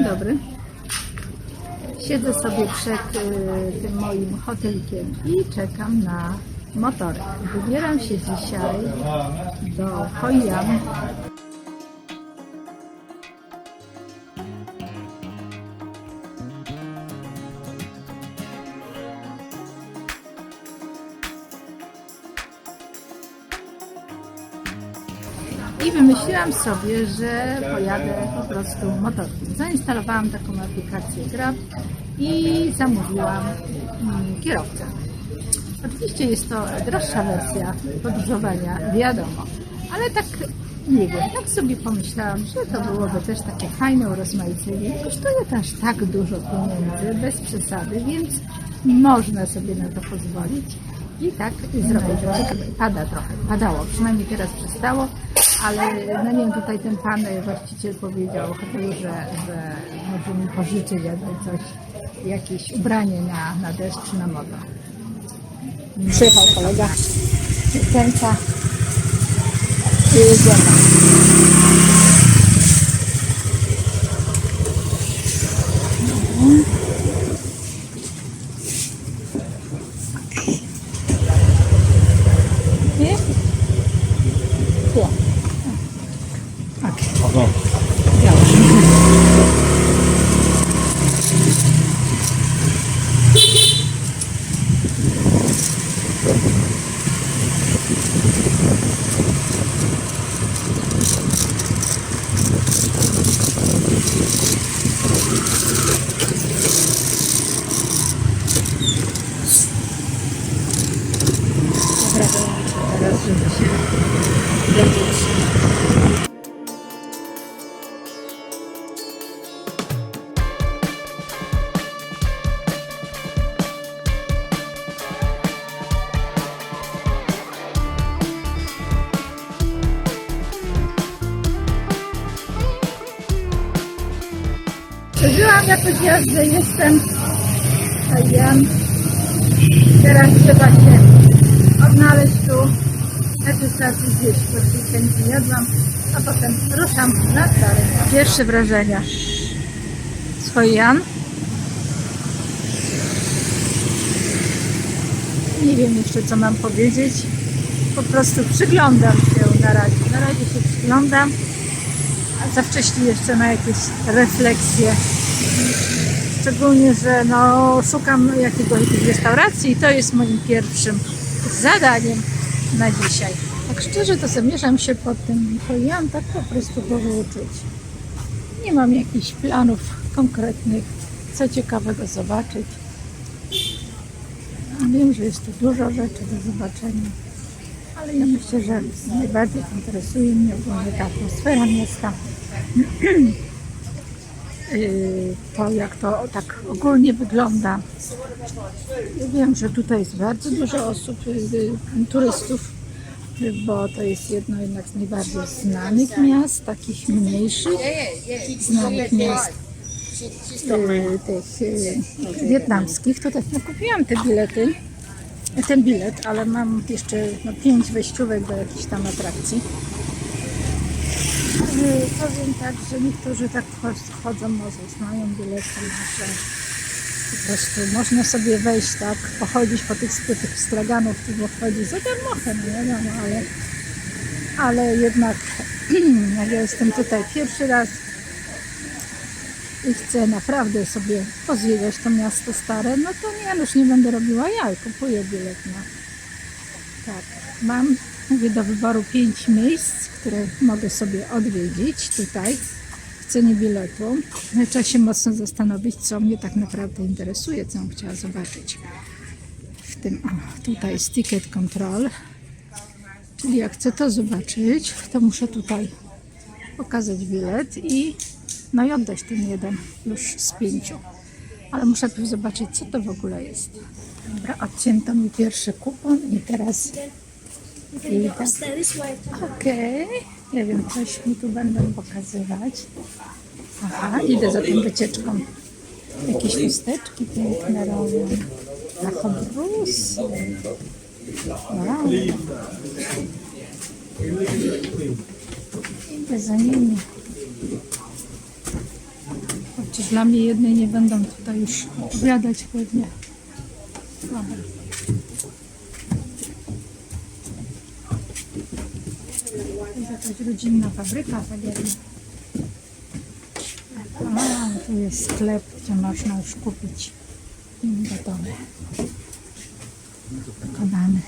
Dzień dobry. Siedzę sobie przed y, tym moim hotelkiem i czekam na motorek. Wybieram się dzisiaj do Hoi. Wymyśliłam sobie, że pojadę po prostu motorkiem. Zainstalowałam taką aplikację Grab i zamówiłam mm, kierowcę. Oczywiście jest to droższa wersja podróżowania, wiadomo, ale tak nie wiem, tak sobie pomyślałam, że to byłoby też takie fajne urozmaicenie. Nie kosztuje to aż tak dużo pieniędzy, bez przesady, więc można sobie na to pozwolić. I tak zrobić. Pada trochę, padało, przynajmniej teraz przestało, ale no nie wiem, tutaj ten pan e, właściciel powiedział hotelu, że, że może mi pożyczyć jakby coś, jakieś ubranie na, na deszcz czy na modę. Przyjechał kolega, kręca i jedziemy. Jazdę, jestem Tajan. Teraz trzeba się odnaleźć tu. Najpierw coś zjeść, bo dzisiaj nie jadłam, a potem ruszam na stare. Pierwsze wrażenia. Swój Jan. Nie wiem jeszcze co mam powiedzieć. Po prostu przyglądam się na razie. Na razie się przyglądam. A za wcześnie jeszcze na jakieś refleksje. Szczególnie, że no, szukam jakiegoś restauracji i to jest moim pierwszym zadaniem na dzisiaj. Tak szczerze to zamierzam się po tym Hoian tak po prostu powrócić. Nie mam jakichś planów konkretnych, co ciekawego zobaczyć. Wiem, że jest tu dużo rzeczy do zobaczenia, ale ja myślę, że najbardziej interesuje mnie ogólnie ta atmosfera miasta. Yy, to jak to tak ogólnie wygląda. Wiem, że tutaj jest bardzo dużo osób, yy, turystów, yy, bo to jest jedno jednak z najbardziej znanych miast, takich mniejszych znanych miast tych wietnamskich. To tak, no kupiłam te bilety, ten bilet, ale mam jeszcze no, pięć wejściówek do jakichś tam atrakcji. Yy, Powiem tak, że niektórzy tak wchodzą, może mają bilety, że po prostu można sobie wejść tak, pochodzić po tych sklepach straganów, tu wchodzi za darmochę, no wiadomo, ale, ale jednak jak ja jestem tutaj pierwszy raz i chcę naprawdę sobie pozwiedzać to miasto stare, no to nie, już nie będę robiła ja, kupuję bilet na tak, mam, mówię, do wyboru pięć miejsc, które mogę sobie odwiedzić tutaj w cenie biletu. Trzeba się mocno zastanowić, co mnie tak naprawdę interesuje, co bym chciała zobaczyć. W tym, o, tutaj jest ticket control, czyli jak chcę to zobaczyć, to muszę tutaj pokazać bilet i no i oddać ten jeden już z pięciu. Ale muszę najpierw zobaczyć, co to w ogóle jest. Dobra, odcięto mi pierwszy kupon i teraz Okej, nie wiem, coś mi tu będą pokazywać. Aha, idę za tą wycieczką. Jakieś chusteczki piękne robią. Na chobrusy. Wow. Idę za nimi. Chociaż dla mnie jednej nie będą tutaj już opowiadać pewnie. Dobra. Jest jakaś rodzinna fabryka tak jakby. A, tu jest sklep, gdzie można już kupić gotowe. Dokonane.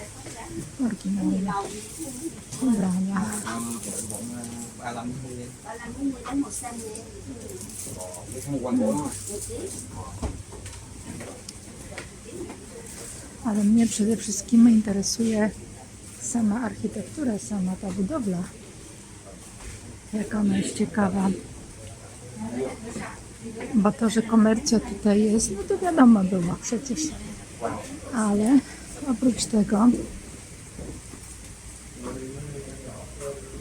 Oryginalne ubrania. Ale mnie przede wszystkim interesuje sama architektura, sama ta budowla. Jak ona jest ciekawa. Bo to, że komercja tutaj jest, no to wiadomo było przecież. Ale oprócz tego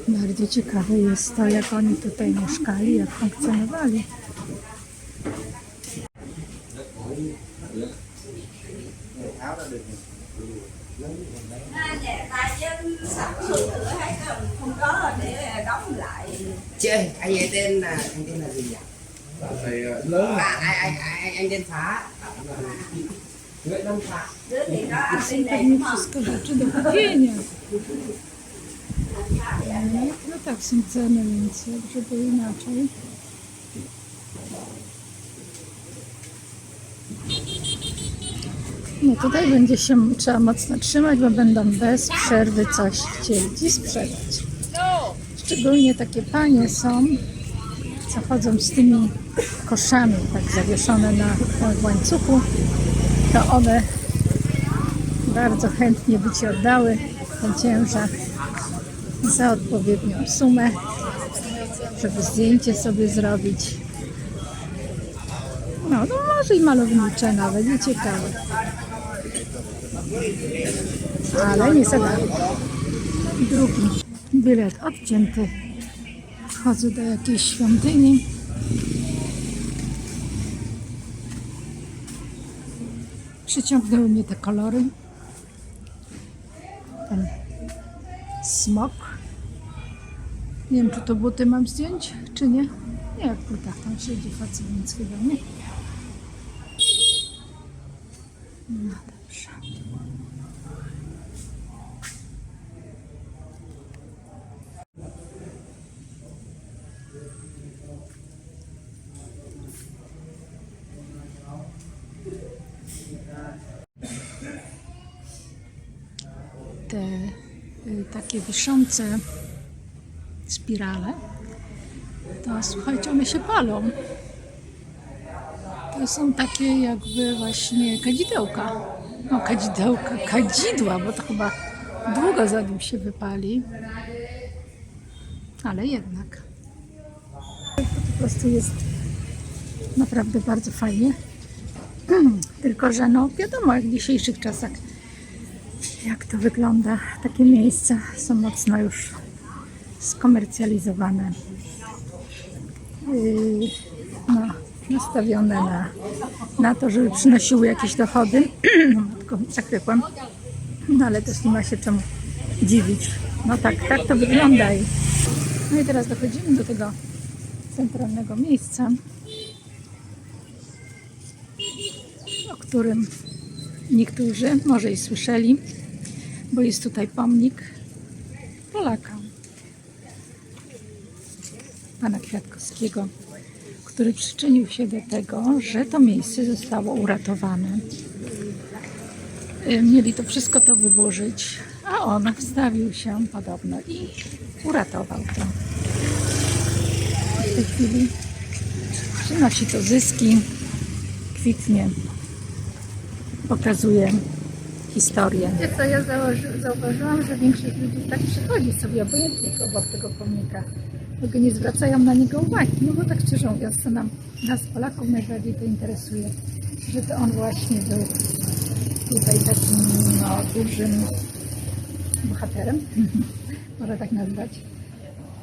bardzo ciekawe jest to, jak oni tutaj mieszkali, jak funkcjonowali. Anh ấy tên là anh tên là gì nhỉ thầy lớn à, anh, anh, anh, anh tên phá nguyễn văn phá đứa thì có anh Są bên này pewnie đúng không wszystko rzeczy do kupienia. No, no tak są ceny, więc jak żeby inaczej. No tutaj będzie się trzeba mocno trzymać, bo będą bez przerwy coś chcieli ci sprzedać. Szczególnie takie panie są, co chodzą z tymi koszami tak zawieszone na łańcuchu, to one bardzo chętnie by Ci oddały ten ciężar za odpowiednią sumę, żeby zdjęcie sobie zrobić. No, no może i malownicze nawet, i ciekawe. Ale nie za. Drugi bilet odcięty. Wchodzę do jakiejś świątyni. Przyciągnęły mnie te kolory. Ten smok. Nie wiem, czy to buty mam zdjąć, czy nie. Nie, w butach tam siedzi facet, więc chyba nie. Te y, takie wiszące spirale, to słuchajcie, one się palą. To są takie jakby właśnie kadzidełka. No kadzidełka, kadzidła, bo to chyba długo zanim się wypali. Ale jednak. To po prostu jest naprawdę bardzo fajnie. Tylko, że no wiadomo, jak w dzisiejszych czasach jak to wygląda. Takie miejsca są mocno już skomercjalizowane. Yy, no, nastawione na, na to, żeby przynosiły jakieś dochody. No, Tylko zakrypłem. No ale też nie ma się czemu dziwić. No tak, tak to wygląda. No i teraz dochodzimy do tego centralnego miejsca, którym niektórzy może i słyszeli, bo jest tutaj pomnik Polaka, pana Kwiatkowskiego, który przyczynił się do tego, że to miejsce zostało uratowane. Y, Mieli to wszystko to wyburzyć, a on wstawił się podobno i uratował to. W tej chwili przynosi to zyski, kwitnie, pokazuje historię. Wiecie co, ja zauważyłam, że większość ludzi tak przechodzi sobie obojętnie obok tego pomnika. Ogóle nie zwracają na niego uwagi. No bo tak szczerze mówiąc, co nam, nas Polaków najbardziej to interesuje, że to on właśnie był tutaj takim no, dużym bohaterem, można tak nazwać,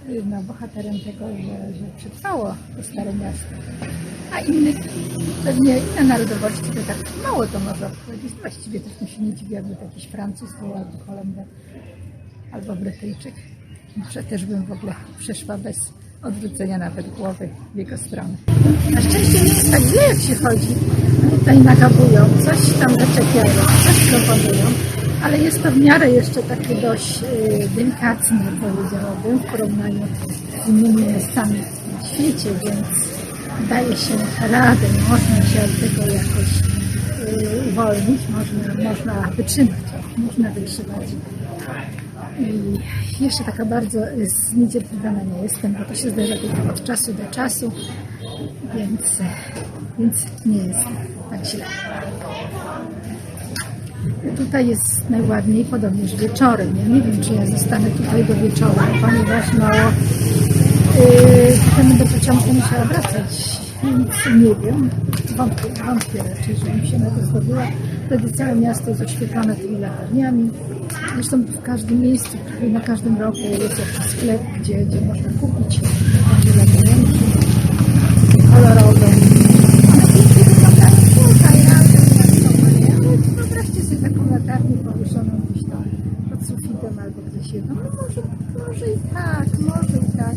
no, bohaterem tego, że, że przetrwało to stare miasto. A innych, pewnie inne narodowości to tak mało to może obchodzić. Właściwie też mi się nie dziwi, jakby jakiś Francuz był, albo Holender, albo Brytyjczyk. Może też bym w ogóle przeszła bez odwrócenia nawet głowy w jego stronę. Na szczęście nie jest tak źle, jak się chodzi. Tutaj nagabują, coś tam zaczepiają, coś proponują, ale jest to w miarę jeszcze takie dość yy, delikatne, powiedziałabym, w porównaniu z innymi miejscami w świecie, więc daje się radę, można się od tego jakoś yy, uwolnić, można, można wytrzymać, można wytrzymać. I jeszcze taka bardzo zniecierpliwiona nie jestem, bo to się zdarza tylko od czasu do czasu, więc, więc nie jest tak źle. Tutaj jest najładniej, podobnież wieczorem. Ja nie wiem, czy ja zostanę tutaj do wieczora, ponieważ no, yy, potem do pociągu musiała wracać, więc nie wiem. Wątpię, wątpię raczej, żebym się na to zdobyła. Wtedy całe miasto jest oświetlone tymi latarniami. Zresztą w każdym miejscu, na każdym roku jest jakiś sklep, gdzie, gdzie można kupić takie latarnianki kolorowe. One pięknie wyglądają, tutaj, ale nie? Ale Wyobraźcie sobie taką latarnię powieszoną gdzieś tam pod sufitem albo gdzieś jedną. No może, może i tak, może i tak.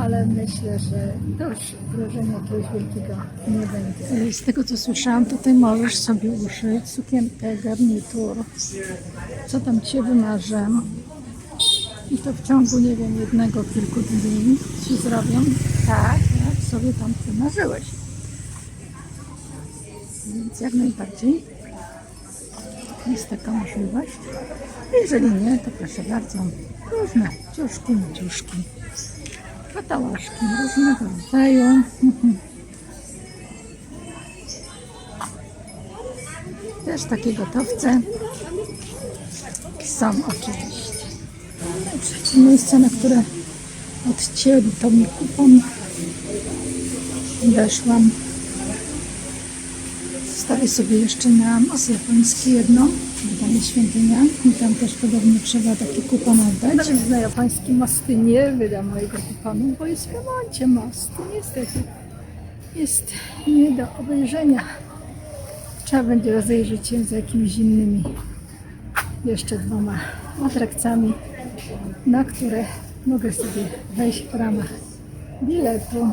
Ale myślę, że to już wrażenia jakiegoś wielkiego nie będzie. Z tego co słyszałam, tutaj możesz sobie uszyć sukienkę, garnitur. Co tam Cię wymarzę. I to w ciągu, nie wiem, jednego, kilku dni Ci zrobią tak, jak sobie tam wymarzyłeś. Więc jak najbardziej jest taka możliwość. Jeżeli nie, to proszę bardzo, różne ciuszki, maciuszki, patałaszki różnego rodzaju. Też takie gotowce są oczywiście. Trzecie miejsce, na które odcięli to mi kupon. Weszłam. Zostawię sobie jeszcze na masę japońskie jedno, jest świątynia i tam też podobnie trzeba taki kupon oddać. No więc na japoński mosty nie wydam mojego kuponu, bo jest w remoncie most. Niestety jest nie do obejrzenia. Trzeba będzie rozejrzeć się za jakimiś innymi jeszcze dwoma atrakcjami, na które mogę sobie wejść w ramach biletu.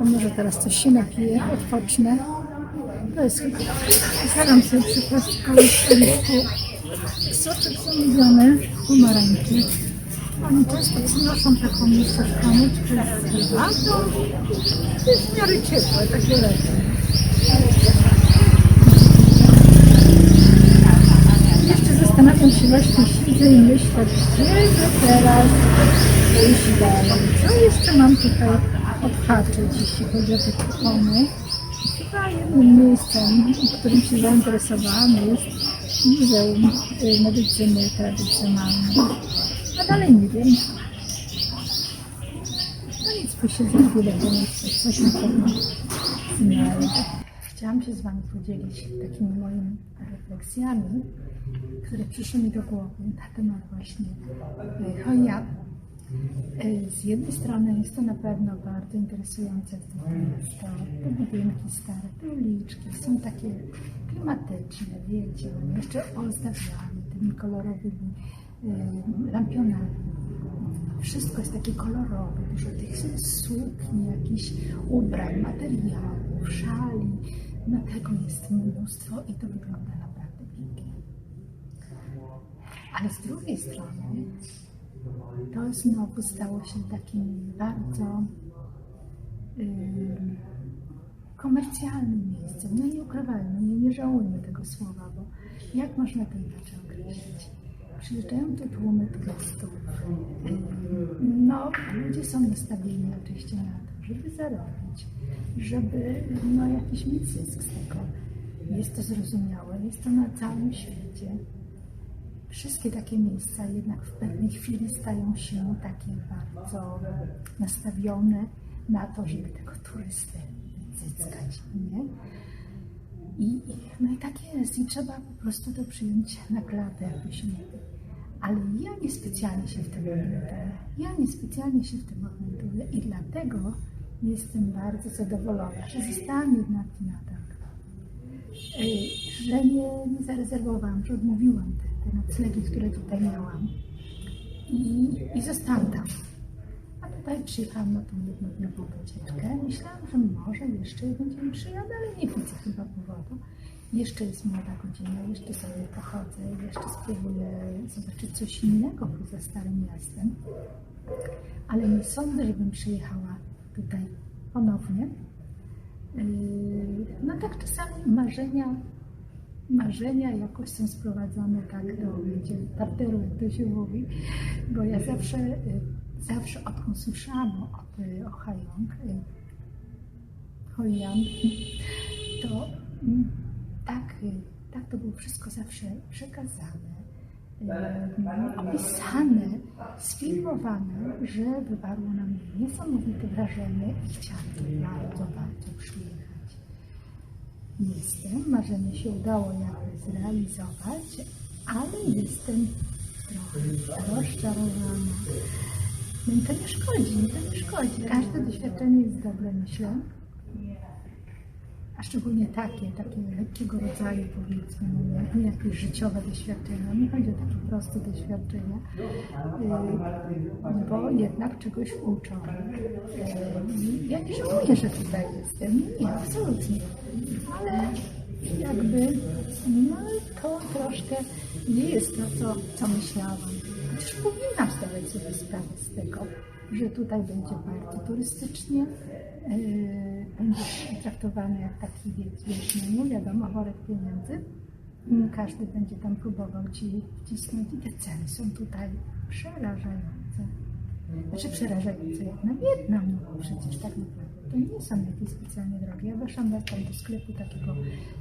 A może teraz coś się napiję, odpocznę. To jest chyba. Zadam sobie przy plastikowym stoliku soczek zamówiony, pomarańki. Oni często przynoszą taką jeszcze szklaneczkę z herbatą. Jest w miarę ciepłe, takie letnie. Jeszcze zastanawiam się właśnie, siedzę i myślę, gdzie by teraz pójść dalej. Co jeszcze mam tutaj odhaczyć, jeśli chodzi o te kupony? Miejscem, którym się zainteresowałam jest Muzeum y, Medycyny Tradycjonalnej. A dalej nie wiem. No nic, posiedzę chwilę, bo myślę, coś na pewno znajdę. Chciałam się z Wami podzielić takimi moimi refleksjami, które przyszły mi do głowy na temat właśnie Hoja. Y, Z jednej strony jest to na pewno bardzo interesujące to miasto, te budynki stare, te uliczki są takie klimatyczne, wiecie, jeszcze ozdabiane tymi kolorowymi y, lampionami. Wszystko jest takie kolorowe, dużo tych sukni, jakichś ubrań, materiałów, szali. No tego jest mnóstwo i to wygląda naprawdę pięknie. Ale z drugiej strony to znowu stało się takim bardzo ym, komercjalnym miejscem. No nie ukrywajmy, nie, nie żałujmy tego słowa, bo jak można to inaczej określić? Przyjeżdżają tu tłumy turystów. No, ludzie są nastawieni oczywiście na to, żeby zarobić, żeby no, jakiś mieć zysk z tego. Jest to zrozumiałe, jest to na całym świecie wszystkie takie miejsca jednak w pewnej chwili stają się takie bardzo nastawione na to, żeby tego turystę zyskać, nie? I, no i tak jest i trzeba po prostu to przyjąć na klatę uśmiechy. Ale ja niespecjalnie się w tym orientuję. Ja niespecjalnie się w tym orientuję i dlatego jestem bardzo zadowolona, że zostałam jednak w Nadal y, że nie, nie zarezerwowałam, że odmówiłam te, te noclegi, które tutaj miałam. I, i zostałam tam. A tutaj przyjechałam na tą jednodniową wycieczkę. Myślałam, że może jeszcze jeden dzień przyjadę, ale nie widzę chyba powodu. Jeszcze jest młoda godzina, jeszcze sobie pochodzę, jeszcze spróbuję zobaczyć coś innego poza Starym Miastem. Ale nie sądzę, żebym przyjechała tutaj ponownie. Yy, No tak czasami marzenia, marzenia jakoś są sprowadzone tak do wiecie, parteru, jak to się mówi, bo ja zawsze, yy, zawsze odkąd słyszałam o, o, Hajong, Hoian, to mm, tak, yy, tak to było wszystko zawsze przekazane, opisane, sfilmowane, że wywarło na mnie niesamowite wrażenie i chciałam tu bardzo, bardzo przyjechać. Jestem, marzenie się udało jakby zrealizować, ale jestem trochę rozczarowana. No i to nie szkodzi, to nie szkodzi. Każde doświadczenie jest dobre, myślę. A szczególnie takie, takie lekkiego rodzaju powiedzmy, nie, nie jakieś życiowe doświadczenia. Nie chodzi o takie proste doświadczenia, yy, bo jednak czegoś uczą. Yy, Ja nie żałuję, że tutaj jestem. Nie, absolutnie. Ale jakby no, to troszkę nie jest to, co, co myślałam. Chociaż powinnam zdawać sobie sprawę z tego, że tutaj będzie bardzo turystycznie, yy, będziesz traktowany jak taki wiec, wiesz, no nie wiadomo, worek pieniędzy. Każdy będzie tam próbował ci wcisnąć i te ceny są tutaj przerażające. Znaczy przerażające jak na Wietnam, no przecież tak naprawdę to nie są jakieś specjalnie drogie. Ja weszłam tam do sklepu takiego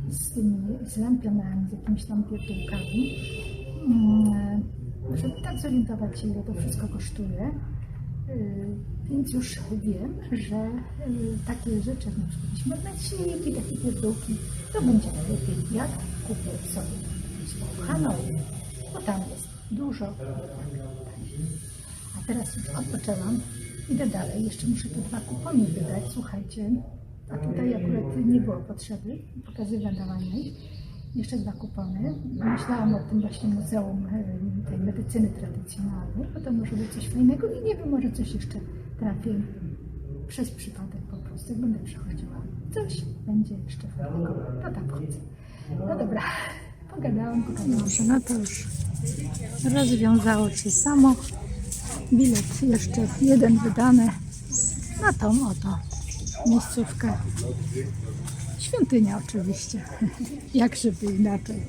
z tymi z lampionami, z jakimiś tam pierdółkami, mm, żeby tak zorientować się, ile to wszystko kosztuje. Yy, Więc już wiem, że yy, takie rzeczy, jak na przykład takie pierdółki, to będzie najlepiej, jak kupię sobie w Hanoi, bo tam jest dużo a teraz już odpoczęłam, idę dalej, jeszcze muszę te dwa kupony wydać, słuchajcie, a tutaj akurat nie było potrzeby pokazywania ich. Jeszcze dwa kupony. Myślałam o tym właśnie Muzeum e, tej Medycyny Tradycjonalnej, bo to może być coś fajnego i nie wiem, może coś jeszcze trafię przez przypadek po prostu, jak będę przechodziła. Coś będzie jeszcze fajnego. To tam chodzę. No dobra, pogadałam, pogadałam. Dobrze, no to już rozwiązało się samo bilet jeszcze jeden wydany na tą oto miejscówkę. Świątynia oczywiście, jak żeby inaczej.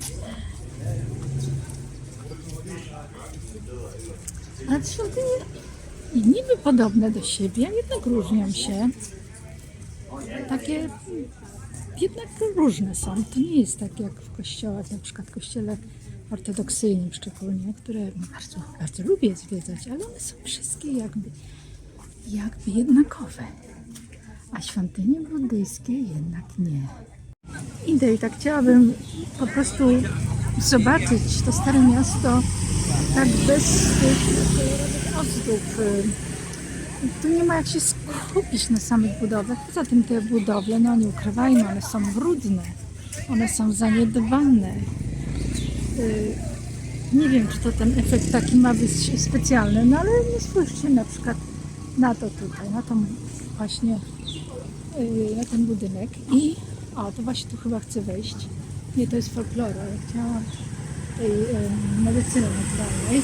Ale świątynie i niby podobne do siebie, a jednak różnią się. Takie jednak różne są. To nie jest tak jak w kościołach, na przykład w kościele ortodoksyjnym szczególnie, które bardzo, bardzo lubię zwiedzać, ale one są wszystkie jakby, jakby jednakowe. A świątynie buddyjskie jednak nie. Idę i tak chciałabym po prostu zobaczyć to stare miasto tak bez tych ozdób. Tu nie ma jak się skupić na samych budowach. Poza tym te budowle, no nie ukrywajmy, one są brudne, one są zaniedbane. Y, Nie wiem, czy to ten efekt taki ma być specjalny, no ale nie spójrzcie na przykład na to tutaj, na tą właśnie, na ten budynek i o, to właśnie tu chyba chcę wejść. Nie, to jest folklora, ja chciałam tej y, medycyny naturalnej.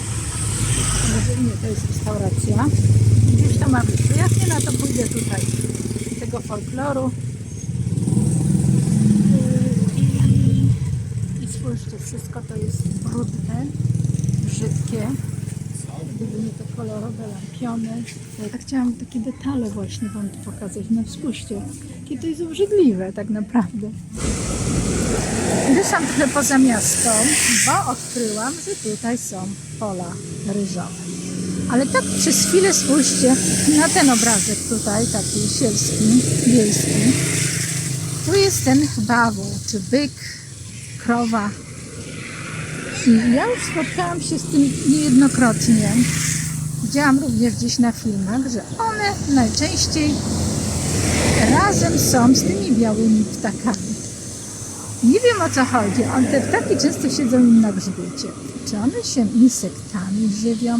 Nie, to jest restauracja. Gdzieś to ma być. Nie, no to pójdę tutaj tego folkloru. Yy, I, I spójrzcie, wszystko to jest brudne, brzydkie. Gdyby nie te kolorowe lampiony. Tak chciałam takie detale właśnie Wam pokazać. No spójrzcie, jakie to jest obrzydliwe tak naprawdę. Wyszłam trochę poza miasto, bo odkryłam, że tutaj są pola ryżowe. Ale tak przez chwilę spójrzcie na ten obrazek tutaj, taki sielski, wiejski. Tu jest ten bawół, czy byk, krowa. Ja już spotkałam się z tym niejednokrotnie. Widziałam również gdzieś na filmach, że one najczęściej razem są z tymi białymi ptakami. Nie wiem o co chodzi. On, te ptaki często siedzą im na grzbiecie. Czy one się insektami żywią?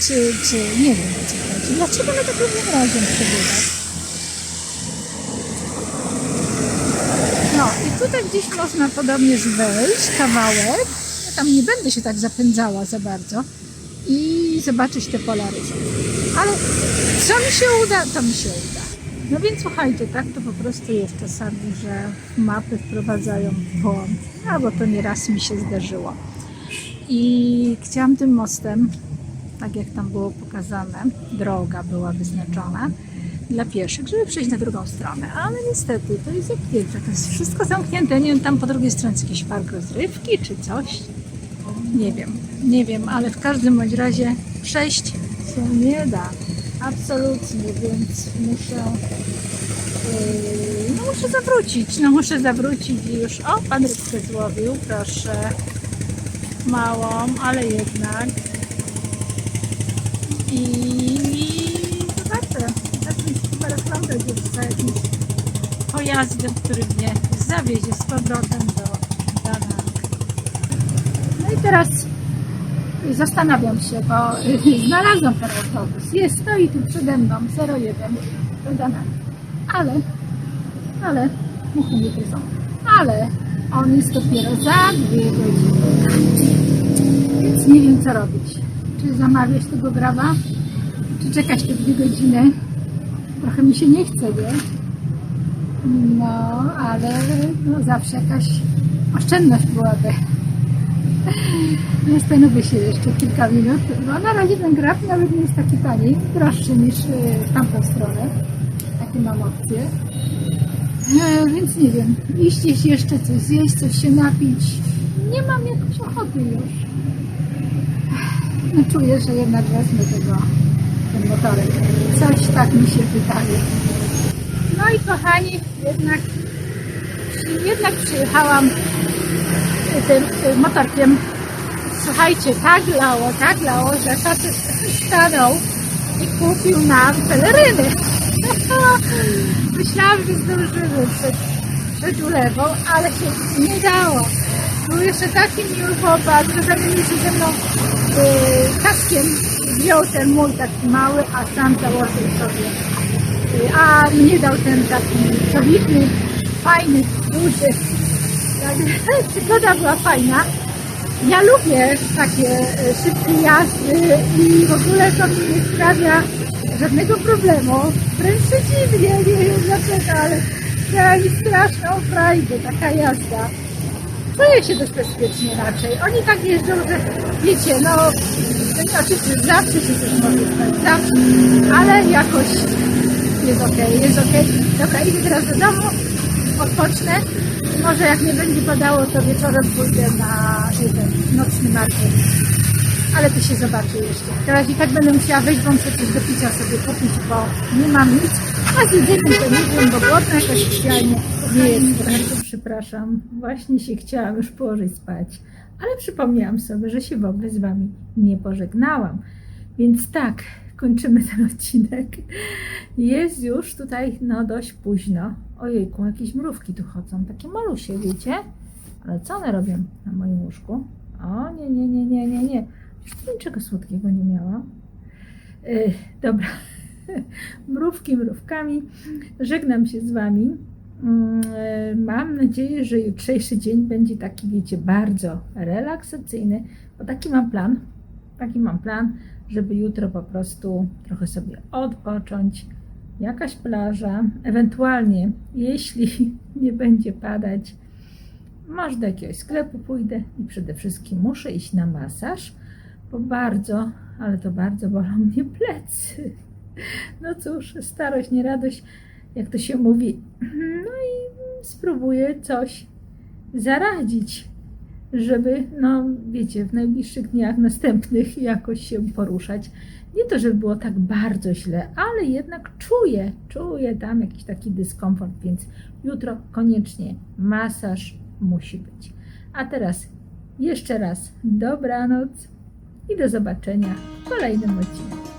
czy, czy nie wiem o co chodzi. Dlaczego my tak lubimy razem przebywać? No i tutaj gdzieś można podobnież wejść kawałek. Ja tam nie będę się tak zapędzała za bardzo i zobaczyć te polaryzmy. Ale co mi się uda, to mi się uda. No więc słuchajcie, tak to po prostu jest czasami, że mapy wprowadzają w błąd. Albo to nieraz mi się zdarzyło. I chciałam tym mostem, tak jak tam było pokazane, droga była wyznaczona dla pieszych, żeby przejść na drugą stronę. Ale niestety to jest zamknięte. To jest wszystko zamknięte. Nie wiem, tam po drugiej stronie jest jakiś park rozrywki czy coś. Nie wiem, nie wiem, ale w każdym bądź razie przejść się nie da. Absolutnie, więc muszę. Yy, no muszę zawrócić. No muszę zawrócić i już. O, pan rybkę złowił, proszę. Małą, ale jednak. I zobaczę. Zacznie się chyba reklama gdzieś za jakimś pojazdem, który mnie zawiezie z powrotem do Dana. No i teraz zastanawiam się, bo znalazłam ten autobus. Jest, stoi tu przede mną 01 do Dana. Ale, ale, muchy nie gryzą. Ale on jest dopiero za dwie godziny. Więc nie wiem co robić. Czy zamawiać tego graba, czy czekać te dwie godziny. Trochę mi się nie chce, nie? No, ale no, zawsze jakaś oszczędność byłaby. Zastanowię się jeszcze kilka minut, bo na razie ten graf nawet nie jest taki tani, droższy niż y, w tamtą stronę. Takie mam opcje. E, więc nie wiem, iść jeszcze coś zjeść, coś się napić. Nie mam jakoś ochoty już. No czuję, że jednak wezmę tego, ten motorek. Coś tak mi się wydaje. No i kochani, jednak, jednak przyjechałam tym, tym motorkiem. Słuchajcie, tak lało, tak lało, że facet stanął i kupił nam peleryny. Myślałam, że zdążymy przed, przed ulewą, ale się nie dało. Był jeszcze taki miły chłopak, że zamienił się ze mną yy, kaskiem. Wziął ten mój taki mały, a sam założył sobie. A nie dał ten taki solidny, fajny, duży. Także przygoda była fajna. Ja lubię takie e, szybkie jazdy i w ogóle to mi nie sprawia żadnego problemu. Wręcz przeciwnie, nie wiem dlaczego, ale sprawia mi straszną frajdę taka jazda. Czuję się dość bezpiecznie raczej. Oni tak jeżdżą, że wiecie, no oczywiście zawsze się coś może stać, zawsze, ale jakoś jest okej, jest okej. Dobra, idę teraz do domu, odpocznę. Może jak nie będzie padało, to wieczorem pójdę na jeden nocny market. Ale to się zobaczy jeszcze. Teraz i tak będę musiała wyjść, bo muszę coś do picia sobie kupić, bo nie mam nic. A z jedzeniem to nie wiem, bo głodna jakoś specjalnie nie. Bardzo przepraszam, właśnie się chciałam już położyć spać. Ale przypomniałam sobie, że się w ogóle z Wami nie pożegnałam. Więc tak, kończymy ten odcinek. Jest już tutaj no dość późno. Ojejku, jakieś mrówki tu chodzą, takie malusie, wiecie? Ale co one robią na moim łóżku? O, nie, nie, nie, nie, nie, nie. Niczego słodkiego nie miałam. Yy, dobra. Mrówki mrówkami. Żegnam się z Wami. Yy, Mam nadzieję, że jutrzejszy dzień będzie taki, wiecie, bardzo relaksacyjny, bo taki mam plan. Taki mam plan, żeby jutro po prostu trochę sobie odpocząć. Jakaś plaża, ewentualnie, jeśli nie będzie padać, może do jakiegoś sklepu pójdę i przede wszystkim muszę iść na masaż, bo bardzo, ale to bardzo bolą mnie plecy. No cóż, starość, nie radość, jak to się mówi. No i spróbuję coś zaradzić, żeby, no wiecie, w najbliższych dniach następnych jakoś się poruszać. Nie to, żeby było tak bardzo źle, ale jednak czuję, czuję tam jakiś taki dyskomfort, więc jutro koniecznie masaż musi być. A teraz jeszcze raz dobranoc i do zobaczenia w kolejnym odcinku.